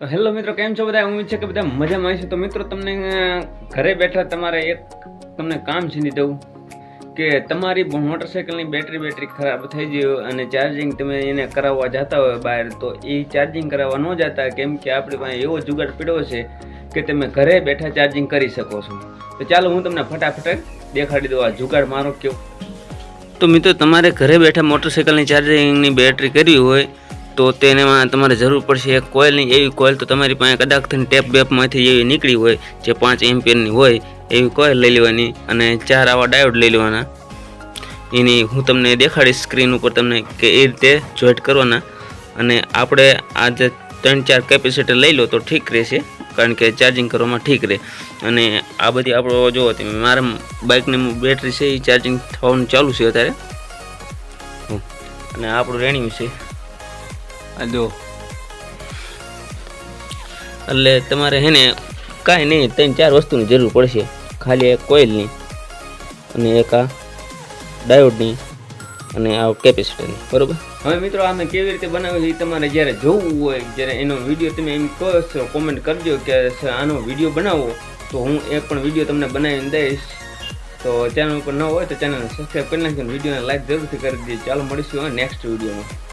તો હેલો મિત્રો, કેમ છો બધા? ઉમ્મીદ છે કે બધા મજામાં છે તો મિત્રો, તમને ઘરે બેઠા તમારે એક તમને કામ છીની દઉં કે તમારી મોટરસાઇકલની બેટરી બેટરી ખરાબ થઈ ગઈ અને ચાર્જિંગ તમે એને કરાવવા જતા હોય બહાર, તો એ ચાર્જિંગ કરાવવા ન જતા, કેમ કે આપણી પાસે એવો જુગાડ પીડ્યો છે કે તમે ઘરે બેઠા ચાર્જિંગ કરી શકો છો. તો ચાલો હું તમને ફટાફટ દેખાડી દઉં આ જુગાડ મારો કેવો તો મિત્રો, તમારે ઘરે બેઠા મોટરસાઇકલની ચાર્જિંગની બેટરી કરવી હોય તો તેનામાં તમારે જરૂર પડશે એક કોઇલની એવી કોઇલ તો તમારી પાસે કદાચ થઈને ટેપ બેપમાંથી એવી નીકળી હોય, જે પાંચ એમ્પિયરની હોય, એવી કોઇલ લઈ લેવાની અને ચાર આવા ડાયોડ લઈ લેવાના. એની હું તમને દેખાડીશ સ્ક્રીન ઉપર તમને કે એ રીતે જોઈન્ટ કરવાના. અને આપણે આ જે ત્રણ ચાર કેપેસિટર લઈ લો તો ઠીક રહેશે, કારણ કે ચાર્જિંગ કરવામાં ઠીક રહે. અને આ બધી આપણો જુઓ તમે મારા બાઇકની બેટરી છે એ ચાર્જિંગ થવાનું ચાલુ છે અત્યારે. અને આપણું રેણ્યું છે. આ જો એટલે તમારે હે ને કાંઈ નહીં, ત્રણ ચાર વસ્તુની જરૂર પડશે. ખાલી એક કોઇલની અને એક આ ડાયોડની અને આ કેપેસિટરની. બરોબર? હવે મિત્રો આમે કેવી રીતે બનાવ્યું છે એ તમારે જ્યારે જોવું હોય, જ્યારે એનો વીડિયો તમે એમ કહો છો કોમેન્ટ કરજો કે આનો વીડિયો બનાવો, તો હું એક પણ વીડિયો તમને બનાવીને દઈશ. તો ચેનલ ઉપર ન હોય તો ચેનલને સબસ્ક્રાઈબ કરી નાખજો વિડીયોને લાઈક જરૂરથી કરી દીધી ચાલો મળીશું નેક્સ્ટ વિડીયોમાં.